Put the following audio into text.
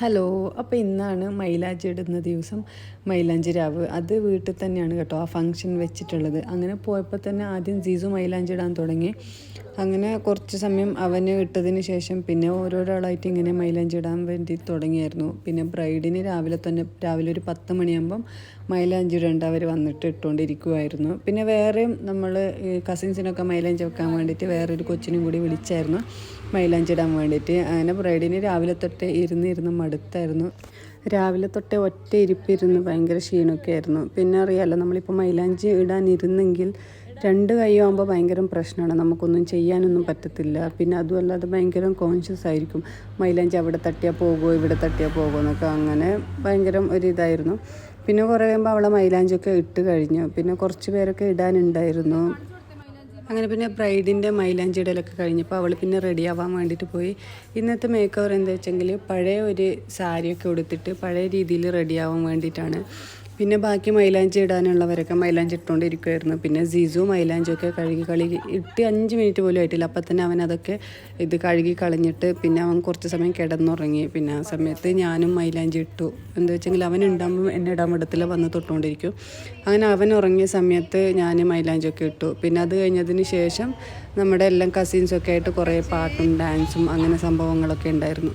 Hello അപ്പോൾ ഇന്നാണ് മൈലാഞ്ചി ഇടുന്ന ദിവസം മൈലാഞ്ചി രാവ്. അത് വീട്ടിൽ തന്നെയാണ് കേട്ടോ ആ ഫംഗ്ഷൻ വെച്ചിട്ടുള്ളത്. അങ്ങനെ പോയപ്പോൾ തന്നെ ആദ്യം ജീസു മൈലാഞ്ചി ഇടാൻ തുടങ്ങി. അങ്ങനെ കുറച്ച് സമയം അവന് ഇട്ടതിന് ശേഷം പിന്നെ ഓരോരാളായിട്ട് ഇങ്ങനെ മൈലാഞ്ചി ഇടാൻ വേണ്ടി തുടങ്ങിയായിരുന്നു. പിന്നെ ബ്രൈഡിന് രാവിലെ തന്നെ രാവിലെ ഒരു പത്ത് മണിയാകുമ്പം മൈലാഞ്ചി ഇടേണ്ട അവർ വന്നിട്ട് ഇട്ടുകൊണ്ടിരിക്കുമായിരുന്നു പിന്നെ വേറെയും നമ്മൾ കസിൻസിനൊക്കെ മൈലാഞ്ചി വെക്കാൻ വേണ്ടിയിട്ട് വേറൊരു കൊച്ചിനും കൂടി വിളിച്ചായിരുന്നു മൈലാഞ്ചി ഇടാൻ വേണ്ടിയിട്ട്. അങ്ങനെ ബ്രൈഡിന് രാവിലെ തൊട്ടേ ഇരുന്ന് ഇരുന്ന് മടുത്തായിരുന്നു രാവിലെ തൊട്ടേ ഒറ്റ ഇരിപ്പിരുന്ന് ഭയങ്കര ക്ഷീണമൊക്കെ ആയിരുന്നു. പിന്നെ അറിയാമല്ലോ നമ്മളിപ്പോൾ മൈലാഞ്ചി ഇടാനിരുന്നെങ്കിൽ രണ്ട് കൈയാകുമ്പോൾ ഭയങ്കര പ്രശ്നമാണ്. നമുക്കൊന്നും ചെയ്യാനൊന്നും പറ്റത്തില്ല. പിന്നെ അതുമല്ല അത് ഭയങ്കര കോൺഷ്യസ് ആയിരിക്കും. മൈലാഞ്ചി അവിടെ തട്ടിയാൽ പോകുമോ ഇവിടെ തട്ടിയാൽ പോകുമോ എന്നൊക്കെ അങ്ങനെ ഭയങ്കര ഒരു ഇതായിരുന്നു. പിന്നെ കുറേ കഴിയുമ്പോൾ അവളെ മൈലാഞ്ചൊക്കെ ഇട്ട് കഴിഞ്ഞു. പിന്നെ കുറച്ച് പേരൊക്കെ ഇടാനുണ്ടായിരുന്നു. അങ്ങനെ പിന്നെ ബ്രൈഡിന്റെ മൈലാഞ്ചി ഇടലൊക്കെ കഴിഞ്ഞപ്പോൾ അവൾ പിന്നെ റെഡി ആവാൻ വേണ്ടിയിട്ട് പോയി. ഇന്നത്തെ മേക്ക് ഓവർ എന്താ വെച്ചെങ്കിൽ പഴയ ഒരു സാരിയൊക്കെ ഉടുത്തിട്ട് പഴയ രീതിയിൽ റെഡി ആവാൻ വേണ്ടിയിട്ടാണ്. പിന്നെ ബാക്കി മൈലാഞ്ചി ഇടാനുള്ളവരൊക്കെ മൈലാഞ്ചി ഇട്ടുകൊണ്ടിരിക്കുമായിരുന്നു പിന്നെ സീസു മൈലാഞ്ചി ഒക്കെ കഴുകി കഴുകി ഇട്ട് അഞ്ച് മിനിറ്റ് പോലും ആയിട്ടില്ല. അപ്പം തന്നെ അവൻ അതൊക്കെ ഇത് കഴുകി കളഞ്ഞിട്ട് പിന്നെ അവൻ കുറച്ച് സമയം കിടന്നുറങ്ങി. പിന്നെ ആ സമയത്ത് ഞാനും മൈലാഞ്ചി ഇട്ടു. എന്താ വെച്ചെങ്കിൽ അവൻ ഉണ്ടാകുമ്പോൾ എന്നെ ഇടാൻ വിടത്തില്ല വന്ന് തൊട്ടുകൊണ്ടിരിക്കും. അങ്ങനെ അവൻ ഉറങ്ങിയ സമയത്ത് ഞാൻ മൈലാഞ്ചി ഒക്കെ ഇട്ടു. പിന്നെ അത് കഴിഞ്ഞതിന് ശേഷം നമ്മുടെ എല്ലാം കസിൻസൊക്കെ ആയിട്ട് കുറേ പാട്ടും ഡാൻസും അങ്ങനെ സംഭവങ്ങളൊക്കെ ഉണ്ടായിരുന്നു.